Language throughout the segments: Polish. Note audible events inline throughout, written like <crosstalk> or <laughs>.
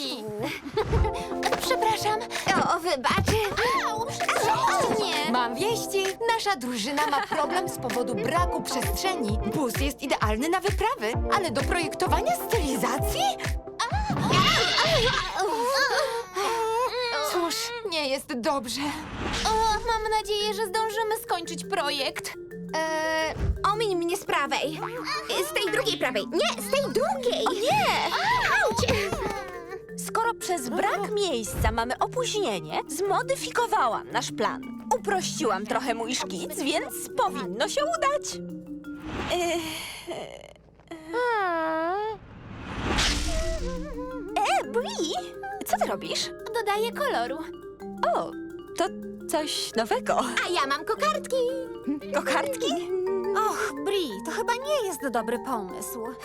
<laughs> Przepraszam. O, wybaczy. O nie. Mam wieści. Nasza drużyna ma problem z powodu braku przestrzeni. Bus jest idealny na wyprawy, ale do projektowania stylizacji? Cóż, nie jest dobrze. O, mam nadzieję, że zdążymy skończyć projekt. E, omiń mnie z prawej. Z tej drugiej prawej. Nie, z tej drugiej. Nie! Auć! Przez brak miejsca mamy opóźnienie, zmodyfikowałam nasz plan. Uprościłam trochę mój szkic, więc powinno się udać. E, Bri, co ty robisz? Dodaję koloru. O, to coś nowego. A ja mam kokardki. Kokardki? Och, Bri, to chyba nie jest dobry pomysł. <sighs>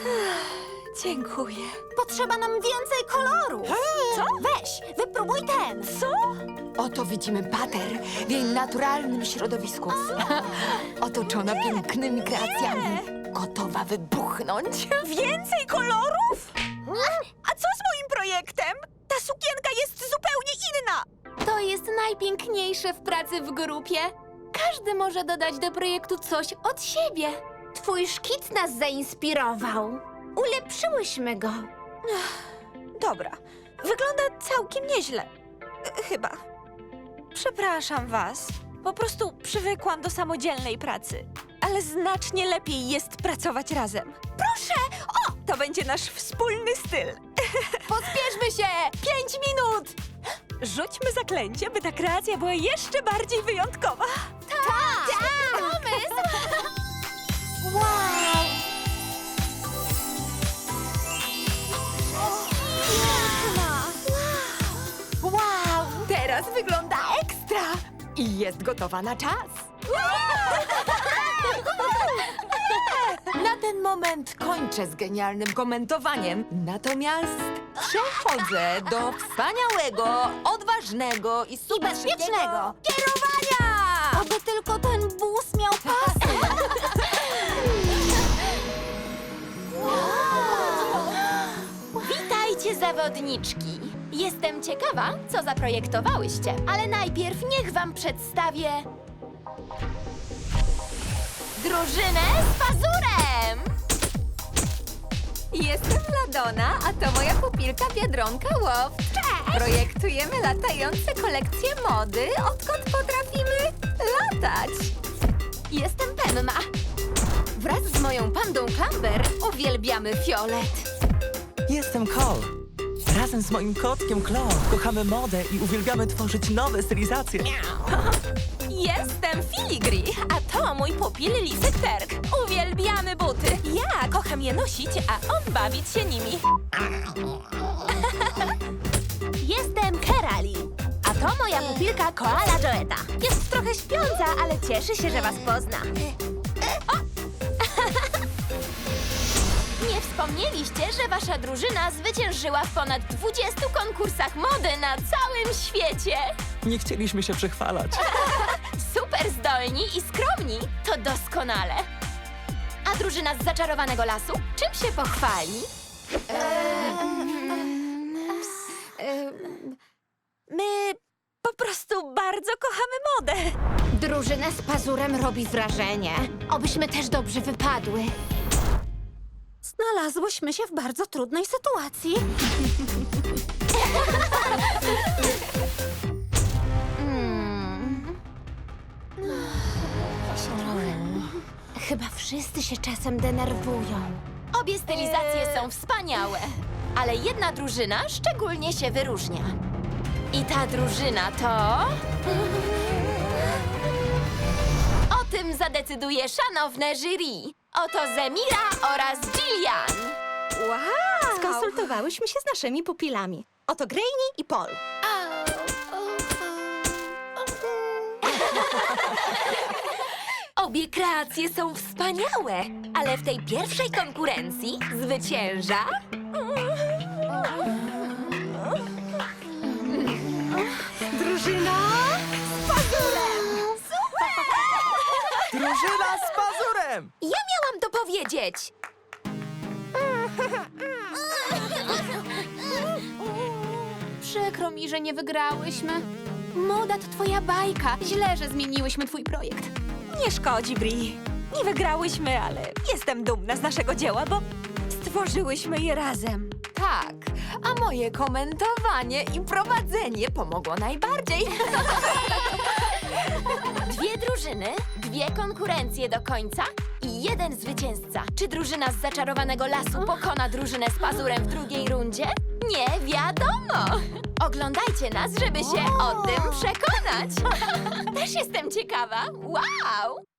<sighs> Dziękuję. Potrzeba nam więcej koloru. Co? Weź, wypróbuj ten. Co? Oto widzimy pater w jej naturalnym środowisku. <laughs> Otoczona pięknymi kreacjami. Gotowa wybuchnąć. Więcej kolorów? A co z moim projektem? Ta sukienka jest zupełnie inna. To jest najpiękniejsze w pracy w grupie. Każdy może dodać do projektu coś od siebie. Twój szkic nas zainspirował. Ulepszyłyśmy go. Dobra, wygląda całkiem nieźle. E, Chyba. Przepraszam was. Po prostu przywykłam do samodzielnej pracy. Ale znacznie lepiej jest pracować razem. Proszę! O! To będzie nasz wspólny styl. <laughs> Pospieszmy się! Pięć minut! Rzućmy zaklęcie, by ta kreacja była jeszcze bardziej wyjątkowa. Tak! Teraz wygląda ekstra. I jest gotowa na czas. <laughs> Na ten moment kończę z genialnym komentowaniem. Natomiast przechodzę do wspaniałego, odważnego i super bezpiecznego kierowania! Oby tylko ten bus miał pasy. <laughs> Witajcie, zawodniczki. Jestem ciekawa, co zaprojektowałyście, ale najpierw niech wam przedstawię... Drużynę z pazurem! Jestem Ladona, a to moja pupilka Biedronka Łow. Cześć! Projektujemy latające kolekcje mody, odkąd potrafimy latać. Jestem Penna. Wraz z moją pandą Camber uwielbiamy fiolet. Jestem Cole. Razem z moim kotkiem Claw kochamy modę i uwielbiamy tworzyć nowe stylizacje. Jestem Filigri, a to mój pupil Lisek Terk. Uwielbiamy buty. Ja kocham je nosić, a on bawić się nimi. <laughs> Jestem Kerali. A to moja pupilka Koala Joeta. Jest trochę śpiąca, ale cieszy się, że was pozna. O! Wspomnieliście, że wasza drużyna zwyciężyła w ponad 20 konkursach mody na całym świecie. Nie chcieliśmy się przechwalać. <laughs> Super zdolni i skromni. To doskonale. A drużyna z zaczarowanego lasu czym się pochwali? My po prostu bardzo kochamy modę. Drużyna z pazurem robi wrażenie. Obyśmy też dobrze wypadły. Znalazłyśmy się w bardzo trudnej sytuacji. Chyba wszyscy się czasem denerwują. Obie stylizacje są wspaniałe, ale jedna drużyna szczególnie się wyróżnia. I ta drużyna to. O tym zadecyduje szanowne jury. Oto Zemira oraz Jillian. Wow! Skonsultowałyśmy się z naszymi pupilami. Oto Grainy i Paul. <laughs> Obie kreacje są wspaniałe, ale w tej pierwszej konkurencji zwycięża. Drużyna z pazurem! Ja miałam to powiedzieć. Przykro mi, że nie wygrałyśmy. Moda to twoja bajka. Źle, że zmieniłyśmy twój projekt. Nie szkodzi, Bri. Nie wygrałyśmy, ale jestem dumna z naszego dzieła, bo stworzyłyśmy je razem. Tak, a moje komentowanie i prowadzenie pomogło najbardziej. <laughs> Dwie drużyny, dwie konkurencje do końca i jeden zwycięzca. Czy drużyna z zaczarowanego lasu pokona drużynę z pazurem w drugiej rundzie? Nie wiadomo. Oglądajcie nas, żeby się o tym przekonać. <laughs> Też jestem ciekawa. Wow!